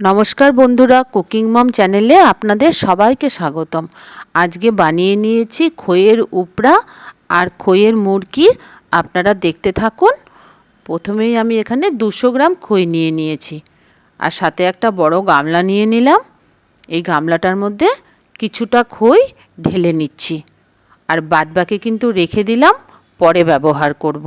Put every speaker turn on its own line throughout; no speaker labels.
নমস্কার বন্ধুরা, কুকিং মম চ্যানেলে আপনাদের সবাইকে স্বাগতম। আজকে বানিয়ে নিয়েছি খইয়ের উপড়া আর খইয়ের মুরগি। আপনারা দেখতে থাকুন। প্রথমেই আমি এখানে দুশো গ্রাম খই নিয়ে নিয়েছি আর সাথে একটা বড় গামলা নিয়ে নিলাম। এই গামলাটার মধ্যে কিছুটা খই ঢেলে নিচ্ছি। আর বাদবাকি কিন্তু রেখে দিলাম, পরে ব্যবহার করব।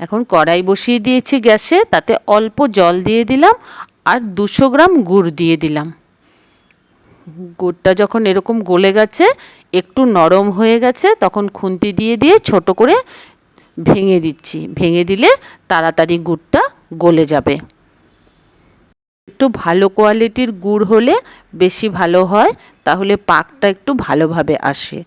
এখন কড়াই বসিয়ে দিয়েছি গ্যাসে, তাতে অল্প জল দিয়ে দিলাম আর দুশো গ্রাম গুড় দিয়ে দিলাম। গুড়টা যখন এরকম গলে গেছে, একটু নরম হয়ে গেছে, তখন খুন্তি দিয়ে দিয়ে ছোট করে ভেঙে দিচ্ছি। ভেঙে দিলে তাড়াতাড়ি গুড়টা গলে যাবে। একটু ভালো কোয়ালিটির গুড় হলে বেশি ভালো হয়, তাহলে পাকটা একটু ভালোভাবে আসে।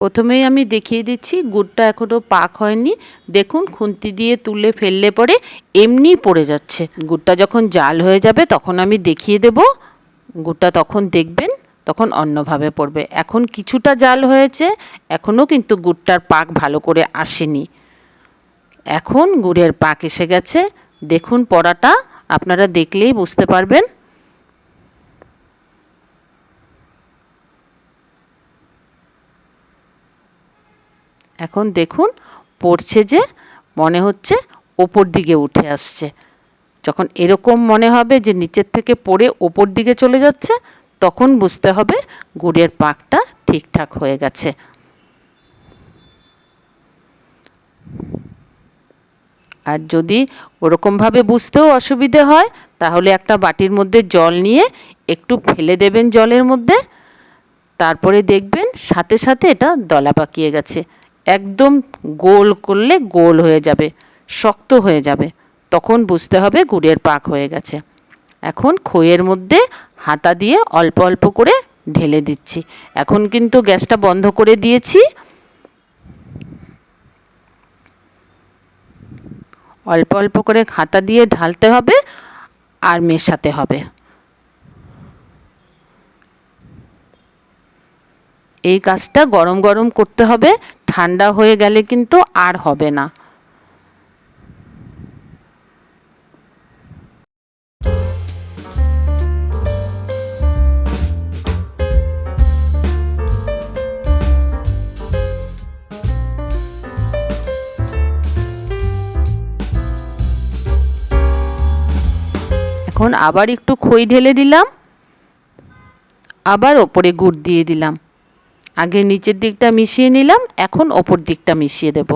প্রথমেই আমি দেখিয়ে দিচ্ছি, গুড়টা এখনও পাক হয়নি। দেখুন, খুন্তি দিয়ে তুলে ফেললে পরে এমনি পড়ে যাচ্ছে। গুড়টা যখন জাল হয়ে যাবে, তখন আমি দেখিয়ে দেব। গুড়টা তখন দেখবেন, তখন অন্যভাবে পড়বে। এখন কিছুটা জাল হয়েছে এখনও কিন্তু গুড়টার পাক ভালো করে আসেনি। এখন গুড়ের পাক এসে গেছে। দেখুন, পড়াটা আপনারা দেখলেই বুঝতে পারবেন। এখন দেখুন, পড়ছে যে মনে হচ্ছে ওপর দিকে উঠে আসছে। যখন এরকম মনে হবে যে নিচের থেকে পড়ে ওপর দিকে চলে যাচ্ছে, তখন বুঝতে হবে গুড়ের পাকটা ঠিকঠাক হয়ে গেছে। আর যদি ওরকমভাবে বুঝতেও অসুবিধে হয়, তাহলে একটা বাটির মধ্যে জল নিয়ে একটু ফেলে দেবেন জলের মধ্যে, তারপরে দেখবেন সাথে সাথে এটা দলা পাকিয়ে গেছে। একদম গোল করলে গোল হয়ে যাবে, শক্ত হয়ে যাবে। তখন বুঝতে হবে গুড়ের পাক হয়ে গেছে। এখন খইয়ের মধ্যে হাতা দিয়ে অল্প অল্প করে ঢেলে দিচ্ছি। এখন কিন্তু গ্যাসটা বন্ধ করে দিয়েছি। অল্প অল্প করে হাতা দিয়ে ঢালতে হবে আর মেশাতে হবে। এই কাজটা গরম গরম করতে হবে, ঠান্ডা হয়ে গেলে কিন্তু আর হবে না। এখন আবার একটু খই ঢেলে দিলাম, আবার ওপরে গুড় দিয়ে দিলাম। আগে নিচের দিকটা মিশিয়ে নিলাম, এখন ওপর দিকটা মিশিয়ে দেব।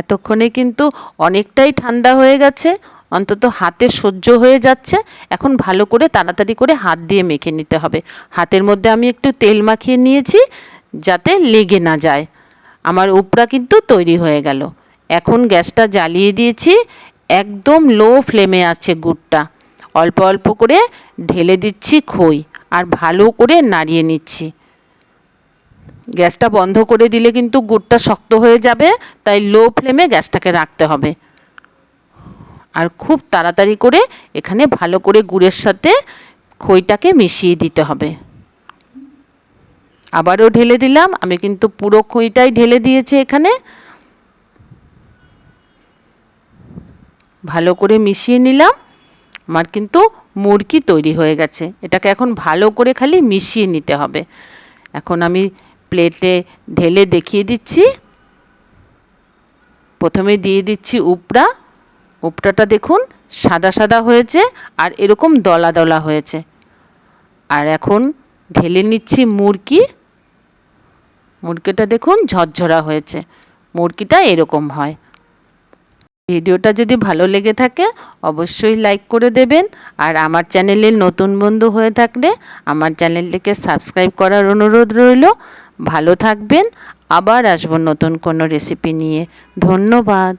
এতক্ষণে কিন্তু অনেকটাই ঠান্ডা হয়ে গেছে, অন্তত হাতে সহ্য হয়ে যাচ্ছে। এখন ভালো করে তাড়াতাড়ি করে হাত দিয়ে মেখে নিতে হবে। হাতের মধ্যে আমি একটু তেল মাখিয়ে নিয়েছি যাতে লেগে না যায়। আমার উপরা কিন্তু তৈরি হয়ে গেল। এখন গ্যাসটা জ্বালিয়ে দিয়েছি, একদম লো ফ্লেমে আছে গুড়টা। অল্প অল্প করে ঢেলে দিচ্ছি খই আর ভালো করে নাড়িয়ে নিচ্ছি। গ্যাসটা বন্ধ করে দিলে কিন্তু গুড়টা শক্ত হয়ে যাবে, তাই লো ফ্লেমে গ্যাসটাকে রাখতে হবে। আর খুব তাড়াতাড়ি করে এখানে ভালো করে গুড়ের সাথে খইটাকে মিশিয়ে দিতে হবে। আবারও ঢেলে দিলাম, আমি কিন্তু পুরো খইটাই ঢেলে দিয়েছি এখানে। ভালো করে মিশিয়ে নিলাম। আমার কিন্তু মুরগি তৈরি হয়ে গেছে। এটাকে এখন ভালো করে খালি মিশিয়ে নিতে হবে। এখন আমি প্লেটে ঢেলে দেখিয়ে দিচ্ছি। প্রথমে দিয়ে দিচ্ছি উপড়া। উপটাটা দেখুন, সাদা সাদা হয়েছে আর এরকম দলা দলা হয়েছে। আর এখন ঢেলে নিচ্ছি মুরগি মুরগিটা দেখুন ঝরঝরা হয়েছে। মুরগিটা এরকম হয়। ভিডিওটা যদি ভালো লেগে থাকে, অবশ্যই লাইক করে দেবেন। আর আমার চ্যানেলের নতুন বন্ধু হয়ে থাকলে আমার চ্যানেলটিকে সাবস্ক্রাইব করার অনুরোধ রইল। ভালো থাকবেন। আবার আসব নতুন কোনো রেসিপি নিয়ে। ধন্যবাদ।